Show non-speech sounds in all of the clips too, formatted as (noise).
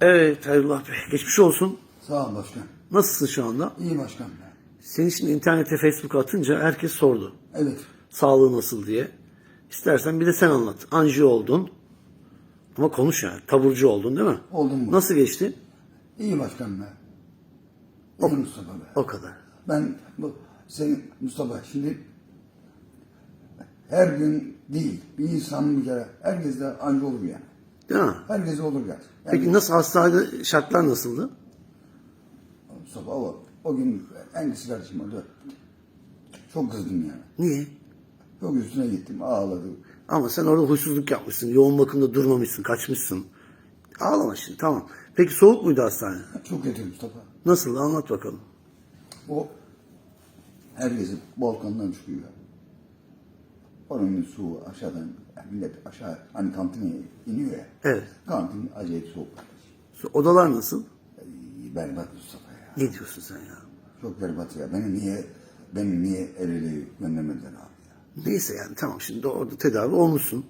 Evet Hayrullah Bey. Geçmiş olsun. Sağ ol başkan. Nasılsın şu anda? İyi başkan. Seni şimdi internete Facebook'a atınca herkes sordu. Evet. Sağlığı nasıl diye. İstersen bir de sen anlat. Anjiyo oldun. Ama konuş yani. Taburcu oldun değil mi? Oldum mu? Nasıl geçti? İyi başkan be. İyi Mustafa be. O kadar. Ben bu senin Mustafa şimdi her gün değil bir insan bir kere herkes de anca olur yani. Değil mi? Herkese olur yani. yani Peki nasıl hastanede şartlar nasıldı? Mustafa o, o gün en kısa kardeşim öldü. Çok kızdım yani. Niye? Çok üstüne gittim ağladı. Ama sen orada huysuzluk yapmışsın. Yoğun bakımda durmamışsın. Kaçmışsın. Ağlama şimdi tamam. Peki soğuk muydu hastane? (laughs) Çok kötü Mustafa. Nasıl? Anlat bakalım. O herkesi balkondan çıkıyor. Oranın su aşağıdan millet aşağı hani kantine iniyor ya. Evet. Kantin acayip soğuk. Odalar nasıl? Ay, Berbat Mustafa ya. Ne diyorsun sen ya? Çok berbat ya. Beni niye beni niye el ele göndermediler abi ya. Neyse yani tamam şimdi orada tedavi olmuşsun.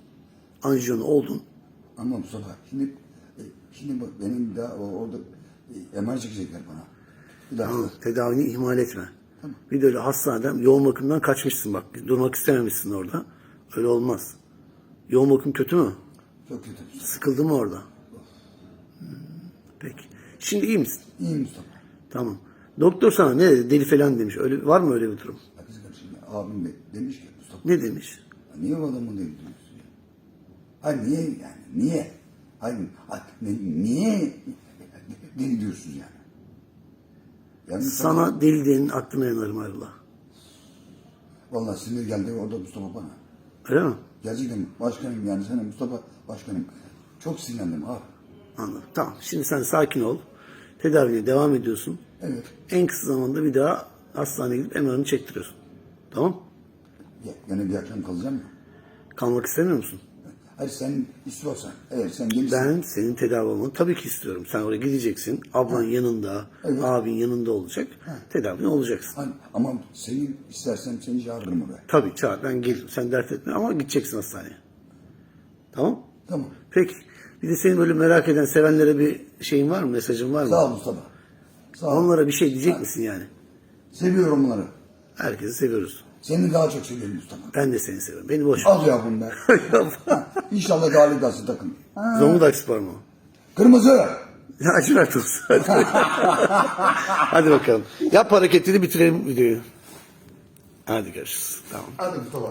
Anjiyonu oldun. Ama Mustafa şimdi e, şimdi bak benim daha o- orada e, MR çekecekler bana. Bir daha Tamam, tedavini ihmal etme. Bir de öyle hastaneden yoğun bakımdan kaçmışsın bak. Durmak istememişsin orada. Öyle olmaz. Yoğun bakım kötü mü? çok kötü. Sıkıldın mı orada? Hmm, Peki. Şimdi iyi misin? İyi Mustafa. Tamam. Doktor sana ne dedi? Deli falan demiş. Öyle var mı öyle bir durum? Ya kız kardeşim abim de demiş ki Mustafa Ne demiş? ya niye o adamı deli diyorsun ya? Hayır niye yani niye? Hayır, ne- niye (laughs) deli diyorsunuz yani? Yani Mustafa- Sana deli diyenin aklına yanarım Ayrullah. Vallahi sinir geldi orada Mustafa bana. Öyle mi? Gerçekten başkanım yani sana Mustafa başkanım. Çok sinirlendim abi. Anladım. Tamam. Şimdi sen sakin ol. Tedavine devam ediyorsun. Evet. En kısa zamanda bir daha hastaneye gidip MR'ını çektiriyorsun. Tamam? Ya, gene bir akşam kalacağım mı? Kalmak istemiyor musun? Hayır sen istiyorsan. Eğer sen gelirsen. Ben senin tedavi olmanı tabii ki istiyorum. Sen oraya gideceksin. Ablan yanında, Evet. abin yanında olacak. Tedavine olacaksın. Hani, ama senin istersen seni çağırırım oraya. Tabii çağır ben gelirim. Sen dert etme ama gideceksin hastaneye. Tamam? Tamam. Peki. Bir de senin böyle merak eden, sevenlere bir şeyin var mı? Mesajın var mı? Sağ ol Mustafa. Sağ ol. Onlara bir şey diyecek misin yani? Seviyorum onları. Herkesi seviyoruz. Seni daha çok seviyorum Mustafa. Ben de seni seviyorum. Beni boş ver. Al ya bunu be. (laughs) İnşallah galip gelsin takım. Ha. Zonguldak Spor mu? Kırmızı. Acılar olsun. Hadi. Hadi bakalım. Yap hareketini bitirelim videoyu. Hadi görüşürüz. Tamam. Hadi Mustafa.